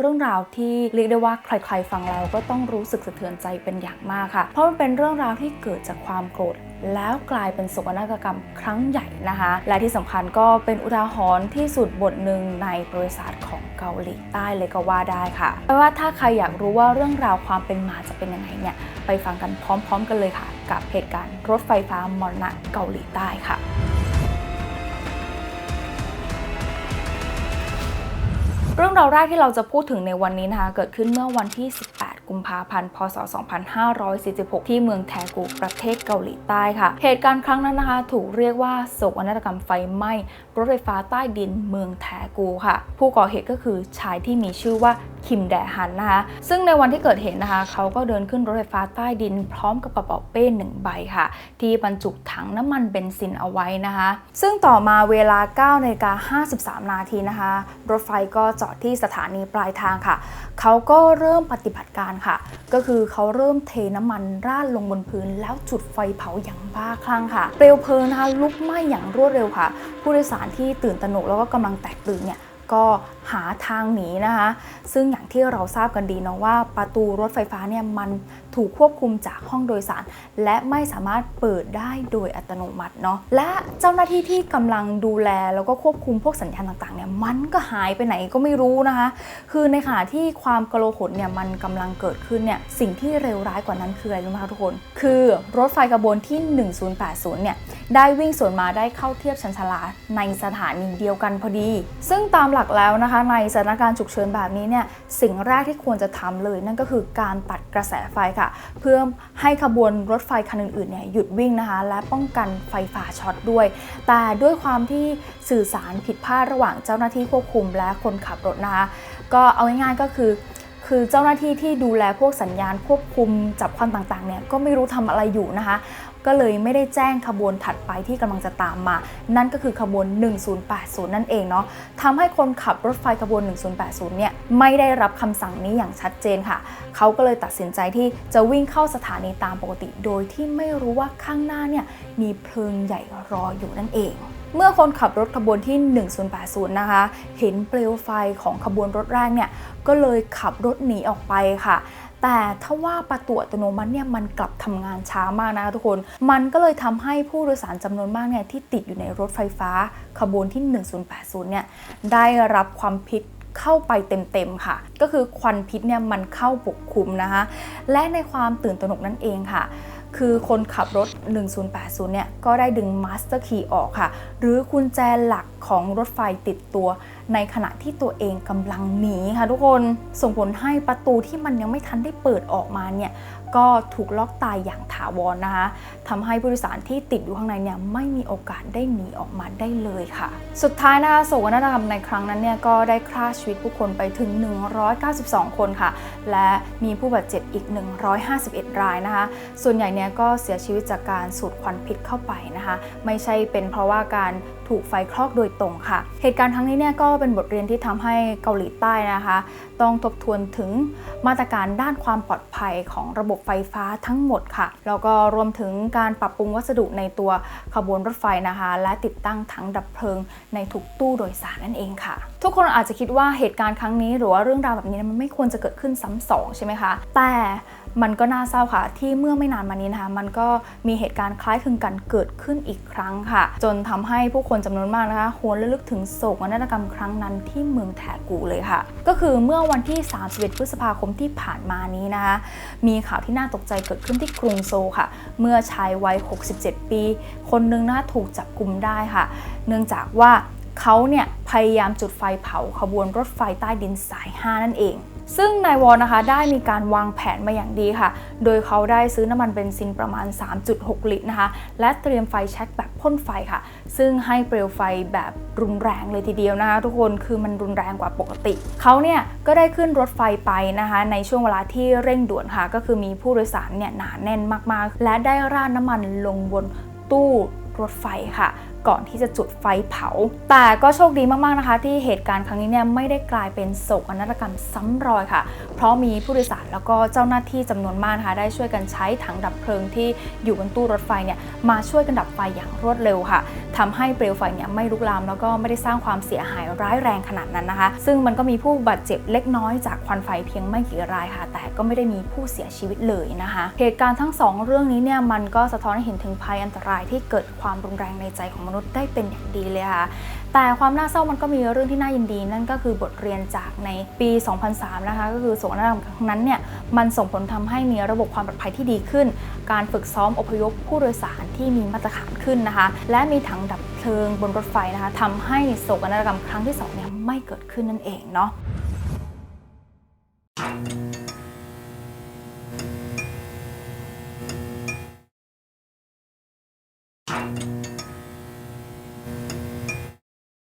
เรื่องราวที่เรียกได้ว่าใครๆฟังแล้วก็ต้องรู้สึกสะเทือนใจเป็นอย่างมากค่ะ เพราะมันเป็นเรื่องราวที่เกิดจากความโกรธแล้วกลายเป็นโศกนาฏกรรมครั้งใหญ่นะคะ และที่สำคัญก็เป็นอุทาหรณ์ที่สุดบทหนึ่งในประวัติศาสตร์ของเกาหลีใต้เลยก็ว่าได้ค่ะเพราะว่าถ้าใครอยากรู้ว่าเรื่องราวความเป็นมาจะเป็นยังไงเนี่ยไปฟังกันพร้อม ๆ กันเลยค่ะ กับเหตุการณ์รถไฟฟ้ามรณะเกาหลีใต้ค่ะ เรื่องราวแรกที่เราจะพูดถึงในวันนี้นะคะ เกิดขึ้นเมื่อวันที่ 18 กุมภาพันธ์ พศ 2546 ที่เมืองแทกูประเทศเกาหลีใต้ค่ะ เหตุการณ์ครั้งนั้นนะคะ ถูกเรียกว่าโศกนาฏกรรมไฟไหม้รถไฟฟ้าใต้ดินเมืองแทกูค่ะ ผู้ก่อเหตุก็คือชายที่มีชื่อว่า คิมแดฮันนะคะ ซึ่งในวันที่เกิดเหตุนะคะ เขาก็เดินขึ้นรถไฟฟ้าใต้ดิน พร้อมกับกระเป๋าเป้หนึ่งใบค่ะ ที่บรรจุถังน้ำมันเบนซินเอาไว้นะคะ ซึ่งต่อมาเวลา9นาฬิกา53 นาทีนะคะ รถไฟก็จอดที่สถานีปลายทางค่ะ เขาก็เริ่มปฏิบัติการค่ะ ก็คือเขาเริ่มเทน้ำมันราดลงบนพื้น แล้วจุดไฟเผาอย่างบ้าคลั่งค่ะ เปลวเพลิงนะคะลุกไหม้อย่างรวดเร็วค่ะ ผู้โดยสารที่ตื่นตระหนกแล้วก็กำลังแตกตื่นเนี่ย ก็หาทางหนีนะคะ ซึ่งอย่างที่เราทราบกันดีเนาะว่าประตูรถไฟฟ้าเนี่ยมันถูกควบคุมจากห้องโดยสาร และไม่สามารถเปิดได้โดยอัตโนมัติเนาะและเจ้าหน้าที่ที่กำลังดูแลแล้วก็ควบคุมพวกสัญญาณต่างๆเนี่ยมันก็หายไปไหนก็ไม่รู้นะคะ คือในขณะที่ความกโลหลเนี่ยมันกำลังเกิดขึ้นเนี่ยสิ่งที่เร็วร้ายกว่านั้นคืออะไรรู้ไหมคะทุกคน คือรถไฟขบวนที่ 1080 เนี่ย ได้วิ่งสวนมาได้เข้าเทียบชันชลาในสถานีเดียวกันพอดี ซึ่งตามหลักแล้วนะคะ ในสถานการณ์ฉุกเฉินแบบนี้เนี่ยสิ่งแรกที่ควรจะทำเลย นั่นก็คือการตัดกระแสไฟค่ะ เพื่อให้ขบวนรถไฟคันอื่นๆเนี่ยหยุดวิ่งนะคะ และป้องกันไฟฟ้าช็อตด้วย แต่ด้วยความที่สื่อสารผิดพลาดระหว่างเจ้าหน้าที่ควบคุมและคนขับรถนะคะก็เอาง่ายๆก็คือคือเจ้าหน้าที่ที่ดูแลพวกสัญญาณควบคุมจับควันต่างๆเนี่ยก็ไม่รู้ทำอะไรอยู่นะคะ ก็เลยไม่ได้แจ้งขบวนถัดไปที่กำลังจะตามมา นั่นก็คือขบวน 1080 นั่นเองเนาะทำให้คนขับรถไฟขบวน 1080 เนี่ยไม่ได้รับคำสั่งนี้อย่างชัดเจนค่ะ เขาก็เลยตัดสินใจที่จะวิ่งเข้าสถานีตามปกติ โดยที่ไม่รู้ว่าข้างหน้าเนี่ยมีเพลิงใหญ่รออยู่นั่นเองเมื่อคนขับรถขบวนที่ 1080 นะคะ เห็นเปลวไฟของขบวนรถแรกเนี่ย ก็เลยขับรถหนีออกไปค่ะ แต่ถ้าว่าประตูอัตโนมัติเนี่ยมันกลับทำงานช้ามากนะทุกคน มันก็เลยทำให้ผู้โดยสารจำนวนมากเนี่ยที่ติดอยู่ในรถไฟฟ้าขบวนที่ 1080 เนี่ยได้รับความพิษเข้าไปเต็มๆค่ะ ก็คือควันพิษเนี่ยมันเข้าปกคลุมนะคะ และในความตื่นตระหนกนั่นเองค่ะ คือคนขับรถ 1080 เนี่ย ก็ได้ดึงมาสเตอร์คีย์ออกค่ะ หรือกุญแจหลักของรถไฟติดตัว ในขณะที่ตัวเองกำลังหนีค่ะทุกคน ส่งผลให้ประตูที่มันยังไม่ทันได้เปิดออกมาเนี่ย ก็ถูกล็อกตายอย่างถาวรนะคะทำให้ผู้โดยสารที่ติดอยู่ข้างในเนี่ยไม่มีโอกาสได้หนีออกมาได้เลยค่ะ สุดท้ายนะคะโศกนาฏกรรมในครั้งนั้นเนี่ยก็ได้ฆ่าชีวิตผู้คนไปถึง 192 คนค่ะ และมีผู้บาดเจ็บอีก 151 รายนะคะ ส่วนใหญ่เนี่ยก็เสียชีวิตจากการสูดควันพิษเข้าไปนะคะ ไม่ใช่เป็นเพราะว่าการถูกไฟคลอกโดยตรงค่ะ เหตุการณ์ครั้งนี้เนี่ยก็เป็นบทเรียนที่ทำให้เกาหลีใต้นะคะ ต้องทบทวนถึงมาตรการด้านความปลอดภัยของระบบไฟฟ้าทั้งหมดค่ะ แล้วก็รวมถึงการปรับปรุงวัสดุในตัวขบวนรถไฟนะคะ และติดตั้งถังดับเพลิงในทุกตู้โดยสารนั่นเองค่ะ ทุกคนอาจจะคิดว่าเหตุการณ์ครั้งนี้ หรือว่าเรื่องราวแบบนี้มันไม่ควรจะเกิดขึ้นซ้ำสองใช่ไหมคะ แต่ มันก็น่าเศร้าค่ะ ที่เมื่อไม่นานมานี้นะคะ มันก็มีเหตุการณ์คล้ายคลึงกันเกิดขึ้นอีกครั้งค่ะ จนทำให้ผู้คนจำนวนมากนะคะหวนระลึกถึงโศกนาฏกรรมครั้งนั้นที่เมืองแทกูเลยค่ะ ก็คือเมื่อวันที่ 31 พฤษภาคมที่ผ่านมานี้นะคะ มีข่าวที่น่าตกใจเกิดขึ้นที่กรุงโซลค่ะ เมื่อชายวัย 67 ปี คนหนึงนะถูกจับกลุมได้ค่ะ เนื่องจากว่าเขาเนี่ยพยายามจุดไฟเผาขบวนรถไฟใต้ดินสาย 5 นั่นเอง ซึ่งนายวอลนะคะได้มีการวางแผนมาอย่างดีค่ะ โดยเขาได้ซื้อน้ำมันเบนซินประมาณ 3.6 ลิตรนะคะ และเตรียมไฟแช็กแบบพ่นไฟค่ะ ซึ่งให้เปลวไฟแบบรุนแรงเลยทีเดียวนะคะ ทุกคนคือมันรุนแรงกว่าปกติ เขาเนี่ยก็ได้ขึ้นรถไฟไปนะคะ ในช่วงเวลาที่เร่งด่วนค่ะ ก็คือมีผู้โดยสารเนี่ยหนาแน่นมากๆ และได้ราดน้ำมันลงบนตู้ รถไฟค่ะ ก่อนที่จะจุดไฟเผา แต่ก็โชคดีมากๆนะคะ ที่เหตุการณ์ครั้งนี้เนี่ยไม่ได้กลายเป็นโศกนาฏกรรมซ้ำรอยค่ะ เพราะมีผู้โดยสารแล้วก็เจ้าหน้าที่จำนวนมากนะคะได้ช่วยกันใช้ถังดับเพลิงที่อยู่บนตู้รถไฟเนี่ยมาช่วยกันดับไฟอย่างรวดเร็วค่ะทำให้เปลวไฟเนี่ยไม่ลุกลามแล้วก็ไม่ได้สร้างความเสียหายร้ายแรงขนาดนั้นนะคะ ซึ่งมันก็มีผู้บาดเจ็บเล็กน้อยจากควันไฟเพียงไม่กี่รายค่ะ แต่ก็ไม่ได้มีผู้เสียชีวิตเลยนะคะ เหตุการณ์ทั้งสองเรื่องนี้เนี่ยมันก็สะท้อนให้เห็นถึงภัยอันตรายที่เกิดความความรุนแรงในใจของมนุษย์ได้เป็นอย่างดีเลยค่ะ แต่ความน่าเศร้ามันก็มีเรื่องที่น่ายินดีนั่นก็คือบทเรียนจากในปี 2003 นะคะ ก็คือโศกนามครั้งนั้นเนี่ยมันส่งผลทำให้มีระบบความปลอดภัยที่ดีขึ้น การฝึกซ้อมอพยพผู้โดยสารที่มีมาตรฐานขึ้นนะคะ และมีถังดับเพลิงบนรถไฟนะคะทำให้โศกนาฏกรรมครั้งที่สองเนี่ยไม่เกิดขึ้นนั่นเองเนาะ